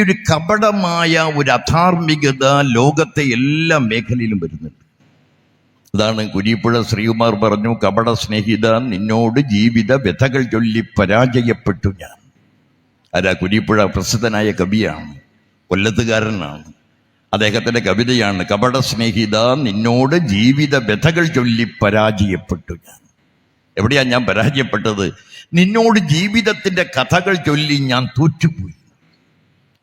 ഒരു കപടമായ ഒരു അധാർമികത ലോകത്തെ എല്ലാ മേഖലയിലും വരുന്നുണ്ട്. അതാണ് കുരിപ്പുഴ ശ്രീകുമാർ പറഞ്ഞു കപട സ്നേഹിത നിന്നോട് ജീവിത വ്യഥകൾ ചൊല്ലി പരാജയപ്പെട്ടു ഞാൻ. അതാ കുരിപ്പുഴ പ്രസിദ്ധനായ കവിയാണ് കൊല്ലത്തുകാരനാണ്. അദ്ദേഹത്തിന്റെ കവിതയാണ് കപട സ്നേഹിത നിന്നോട് ജീവിത വ്യഥകൾ ചൊല്ലി പരാജയപ്പെട്ടു ഞാൻ. എവിടെയാണ് ഞാൻ പരാജയപ്പെട്ടത്? നിന്നോട് ജീവിതത്തിന്റെ കഥകൾ ചൊല്ലി ഞാൻ തോറ്റുപോയി.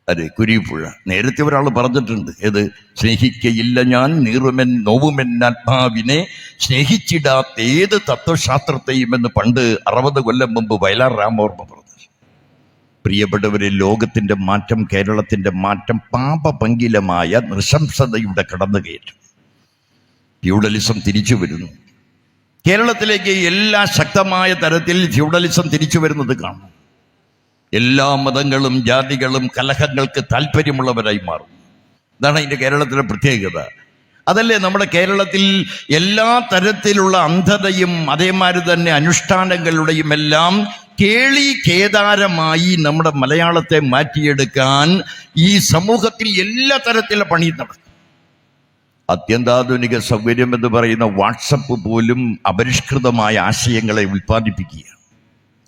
അതെ കുരിപ്പുഴ. നേരത്തെ ഒരാൾ പറഞ്ഞിട്ടുണ്ട്. ഏത്? സ്നേഹിക്കയില്ല ഞാൻ നീറുമെൻ നോവുമെൻ ആത്മാവിനെ സ്നേഹിച്ചിടാത്ത ഏത് തത്വശാസ്ത്രത്തെയും എന്ന് പണ്ട് അറുപത് കൊല്ലം മുമ്പ് വയലാർ രാമോർമ്മ പറഞ്ഞു. പ്രിയപ്പെട്ടവരെ ലോകത്തിന്റെ മാറ്റം കേരളത്തിന്റെ മാറ്റം പാപപങ്കിലമായ നൃശംസതയുടെ കടന്നുകയറ്റം. ഫ്യൂഡലിസം തിരിച്ചു വരുന്നു. കേരളത്തിലേക്ക് എല്ലാ ശക്തമായ തരത്തിൽ ഫ്യൂഡലിസം തിരിച്ചു വരുന്നത് കാണും. എല്ലാ മതങ്ങളും ജാതികളും കലഹങ്ങൾക്ക് താല്പര്യമുള്ളവരായി മാറും. ഇതാണ് അതിന്റെ കേരളത്തിലെ പ്രത്യേകത. അതല്ലേ നമ്മുടെ കേരളത്തിൽ എല്ലാ തരത്തിലുള്ള അന്ധതയും അതേമാതിരി തന്നെ അനുഷ്ഠാനങ്ങളുടെയും എല്ലാം കേളി കേദാരമായി നമ്മുടെ മലയാളത്തെ മാറ്റിയെടുക്കാൻ ഈ സമൂഹത്തിൽ എല്ലാ തരത്തിലുള്ള പണിയും നടക്കും. അത്യന്താധുനിക സൗകര്യം എന്ന് പറയുന്ന വാട്സപ്പ് പോലും അപരിഷ്കൃതമായ ആശയങ്ങളെ ഉൽപ്പാദിപ്പിക്കുകയാണ്.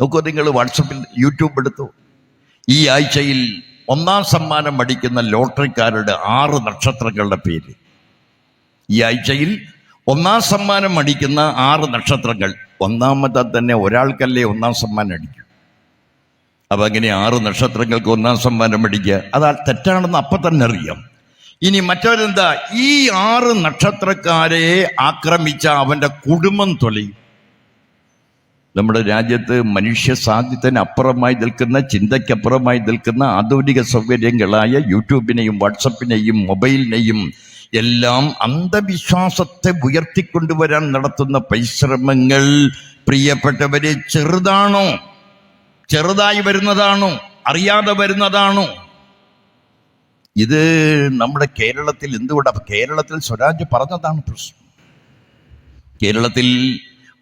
നോക്കൂ നിങ്ങൾ വാട്സപ്പിൽ യൂട്യൂബ് എടുത്തു. ഈ ആഴ്ചയിൽ ഒന്നാം സമ്മാനം അടിക്കുന്ന ലോട്ടറിക്കാരുടെ ആറ് നക്ഷത്രങ്ങളുടെ പേര്. ഈ ആഴ്ചയിൽ ഒന്നാം സമ്മാനം അടിക്കുന്ന ആറ് നക്ഷത്രങ്ങൾ. ഒന്നാമത്തെ തന്നെ ഒരാൾക്കല്ലേ ഒന്നാം സമ്മാനം അടിക്കും. അപ്പം അങ്ങനെ ആറ് നക്ഷത്രങ്ങൾക്ക് ഒന്നാം സമ്മാനം അടിക്കുക. അത് തെറ്റാണെന്ന് അപ്പം തന്നെ അറിയാം. ഇനി മറ്റവരെന്താ? ഈ ആറ് നക്ഷത്രക്കാരെ ആക്രമിച്ച അവന്റെ കുടുംബം തൊലയും. നമ്മുടെ രാജ്യത്ത് മനുഷ്യ സാധ്യത്തിന് അപ്പുറമായി നിൽക്കുന്ന ചിന്തയ്ക്കപ്പുറമായി നിൽക്കുന്ന ആധുനിക സൗകര്യങ്ങളായ യൂട്യൂബിനെയും വാട്സപ്പിനെയും മൊബൈലിനെയും എല്ലാം അന്ധവിശ്വാസത്തെ ഉയർത്തിക്കൊണ്ടുവരാൻ നടത്തുന്ന പരിശ്രമങ്ങൾ പ്രിയപ്പെട്ടവരെ ചെറുതാണോ? ചെറുതായി വരുന്നതാണോ? അറിയാതെ വരുന്നതാണോ? ഇത് നമ്മുടെ കേരളത്തിൽ എന്തുകൊണ്ടാണ് കേരളത്തിൽ സ്വരാജ് പറഞ്ഞതാണ് പ്രശ്നം. കേരളത്തിൽ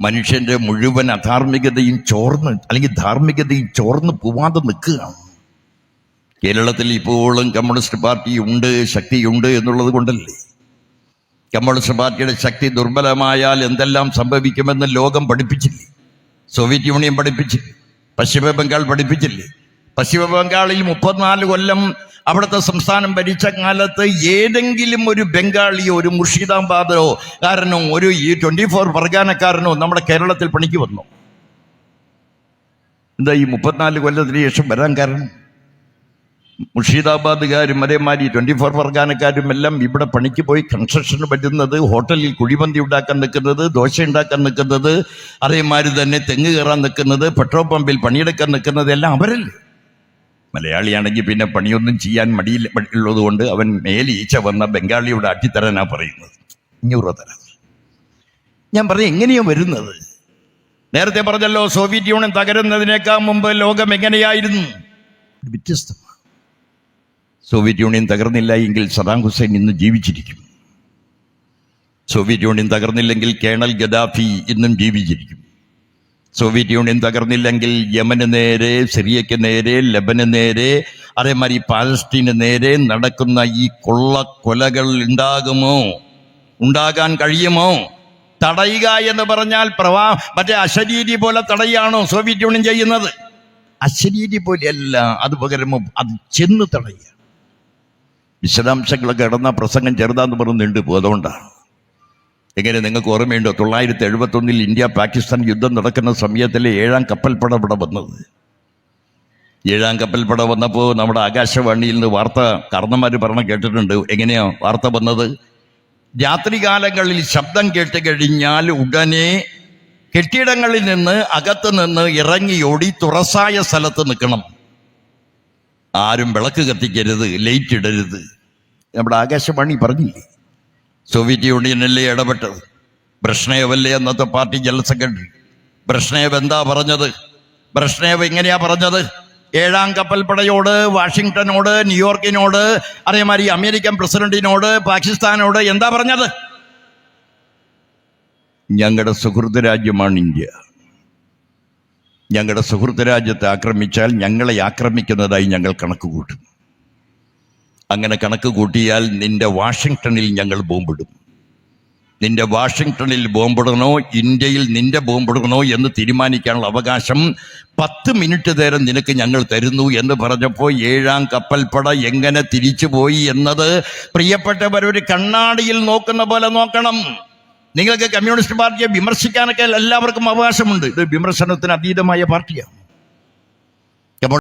മനുഷ്യന്റെ മുഴുവൻ അധാർമികതയും ചോർന്ന് അല്ലെങ്കിൽ ധാർമ്മികതയും ചോർന്ന് പോവാതെ നിൽക്കുകയാണ്. കേരളത്തിൽ ഇപ്പോഴും കമ്മ്യൂണിസ്റ്റ് പാർട്ടി ഉണ്ട് ശക്തിയുണ്ട് എന്നുള്ളത് കൊണ്ടല്ലേ? കമ്മ്യൂണിസ്റ്റ് പാർട്ടിയുടെ ശക്തി ദുർബലമായാൽ എന്തെല്ലാം സംഭവിക്കുമെന്ന് ലോകം പഠിപ്പിച്ചില്ലേ? Soviet union പഠിപ്പിച്ചില്ലേ? പശ്ചിമ ബംഗാൾ പഠിപ്പിച്ചില്ലേ? പശ്ചിമ ബംഗാളിൽ മുപ്പത്തിനാല് കൊല്ലം അവിടുത്തെ സംസ്ഥാനം ഭരിച്ച കാലത്ത് ഏതെങ്കിലും ഒരു ബംഗാളിയോ ഒരു മുർഷിദാബാദോ കാരനോ ഒരു ഈ ട്വന്റി ഫോർ വർഗാനക്കാരനോ നമ്മുടെ കേരളത്തിൽ പണിക്ക് വന്നു. എന്താ ഈ മുപ്പത്തിനാല് കൊല്ലത്തിന് ശേഷം വരാൻ കാരണം? മുർഷിദാബാദുകാരും അതേമാതിരി ട്വന്റി ഫോർ വർഗാനക്കാരും എല്ലാം ഇവിടെ പണിക്ക് പോയി കൺസ്ട്രക്ഷന് പറ്റുന്നത് ഹോട്ടലിൽ കുഴിമന്തി ഉണ്ടാക്കാൻ നിൽക്കുന്നത് ദോശ ഉണ്ടാക്കാൻ നിൽക്കുന്നത് അതേമാതിരി തന്നെ തെങ്ങ് കയറാൻ നിൽക്കുന്നത് പെട്രോൾ പമ്പിൽ പണിയെടുക്കാൻ നിൽക്കുന്നത് എല്ലാം അവരല്ലേ? മലയാളിയാണെങ്കിൽ പിന്നെ പണിയൊന്നും ചെയ്യാൻ മടിയിൽ ഉള്ളത് കൊണ്ട് അവൻ മേലീച്ച വന്ന ബംഗാളിയുടെ അട്ടിത്തരനാ പറയുന്നത്. അഞ്ഞൂറ് തരാം. ഞാൻ പറഞ്ഞു എങ്ങനെയാ വരുന്നത്? നേരത്തെ പറഞ്ഞല്ലോ സോവിയറ്റ് യൂണിയൻ തകരുന്നതിനേക്കാൾ മുമ്പ് ലോകം എങ്ങനെയായിരുന്നു? വ്യത്യസ്തമാണ്. സോവിയറ്റ് യൂണിയൻ തകർന്നില്ല എങ്കിൽ സദാം ഹുസൈൻ ഇന്ന് ജീവിച്ചിരിക്കും. സോവിയറ്റ് യൂണിയൻ തകർന്നില്ലെങ്കിൽ കേണൽ ഗദാഫി ഇന്നും ജീവിച്ചിരിക്കും. സോവിയറ്റ് യൂണിയൻ തകർന്നില്ലെങ്കിൽ യമന് നേരെ സിറിയയ്ക്ക് നേരെ ലബന് നേരെ അതേമാതിരി പാലസ്തീന് നേരെ നടക്കുന്ന ഈ കൊള്ള കൊലകൾ ഉണ്ടാകുമോ? ഉണ്ടാകാൻ കഴിയുമോ? തടയുക എന്ന് പറഞ്ഞാൽ പ്രവാ മറ്റേ അശരീരി പോലെ തടയുകയാണോ സോവിയറ്റ് യൂണിയൻ ചെയ്യുന്നത്? അശരീരി പോലെയല്ല അത് പകരം അത് ചെന്ന് തടയുക. വിശദാംശങ്ങളൊക്കെ ഇടന്ന പ്രസംഗം ചെറുതാന്ന് പറഞ്ഞുണ്ട് അതുകൊണ്ടാണ് എങ്ങനെ നിങ്ങൾക്ക് ഓർമ്മയുണ്ടോ? തൊള്ളായിരത്തി എഴുപത്തൊന്നിൽ ഇന്ത്യ പാകിസ്ഥാൻ യുദ്ധം നടക്കുന്ന സമയത്തിലെ ഏഴാം കപ്പൽപ്പട ഇവിടെ വന്നത്. ഏഴാം കപ്പൽപ്പട വന്നപ്പോൾ നമ്മുടെ ആകാശവാണിയിൽ നിന്ന് വാർത്ത കർണന്മാർ പറഞ്ഞ കേട്ടിട്ടുണ്ട്. എങ്ങനെയാ വാർത്ത വന്നത്? രാത്രികാലങ്ങളിൽ ശബ്ദം കേട്ട് കഴിഞ്ഞാൽ ഉടനെ കെട്ടിടങ്ങളിൽ നിന്ന് അകത്ത് നിന്ന് ഇറങ്ങി ഓടി തുറസായ സ്ഥലത്ത് നിൽക്കണം. ആരും വിളക്ക് കത്തിക്കരുത് ലൈറ്റ് ഇടരുത്. നമ്മുടെ ആകാശവാണി പറഞ്ഞില്ലേ? സോവിയറ്റ് യൂണിയനല്ലേ ഇടപെട്ടത് ബ്രഷ്നേവല്ലേ അന്നത്തെ പാർട്ടി ജനറൽ സെക്രട്ടറി. ബ്രഷ്നേവ് എന്താ പറഞ്ഞത്? ബ്രഷ്നേവ് എങ്ങനെയാ പറഞ്ഞത്? ഏഴാം കപ്പൽപ്പടയോട് വാഷിങ്ടനോട് ന്യൂയോർക്കിനോട് അതേമാതിരി അമേരിക്കൻ പ്രസിഡന്റിനോട് പാകിസ്ഥാനോട് എന്താ പറഞ്ഞത്? ഞങ്ങളുടെ സുഹൃത്ത് രാജ്യമാണ് ഇന്ത്യ. ഞങ്ങളുടെ സുഹൃത്ത് രാജ്യത്തെ ആക്രമിച്ചാൽ ഞങ്ങളെ ആക്രമിക്കുന്നതായി ഞങ്ങൾ കണക്ക് കൂട്ടും അങ്ങനെ കണക്ക് കൂട്ടിയാൽ നിന്റെ വാഷിങ്ടണിൽ ഞങ്ങൾ ബോംബിടും. നിന്റെ വാഷിങ്ടണിൽ ബോംബിടണോ ഇന്ത്യയിൽ നിന്റെ ബോംബിടണോ എന്ന് തീരുമാനിക്കാനുള്ള അവകാശം പത്ത് മിനിറ്റ് നേരം നിനക്ക് ഞങ്ങൾ തരുന്നു എന്ന് പറഞ്ഞപ്പോൾ ഏഴാം കപ്പൽപ്പട എങ്ങനെ തിരിച്ചു തിരിച്ചുപോയി എന്നത് പ്രിയപ്പെട്ടവരൊരു കണ്ണാടിയിൽ നോക്കുന്ന പോലെ നോക്കണം. നിങ്ങൾക്ക് കമ്മ്യൂണിസ്റ്റ് പാർട്ടിയെ വിമർശിക്കാനൊക്കെ എല്ലാവർക്കും അവകാശമുണ്ട്. ഇത് വിമർശനത്തിന് അതീതമായ പാർട്ടിയാണ്.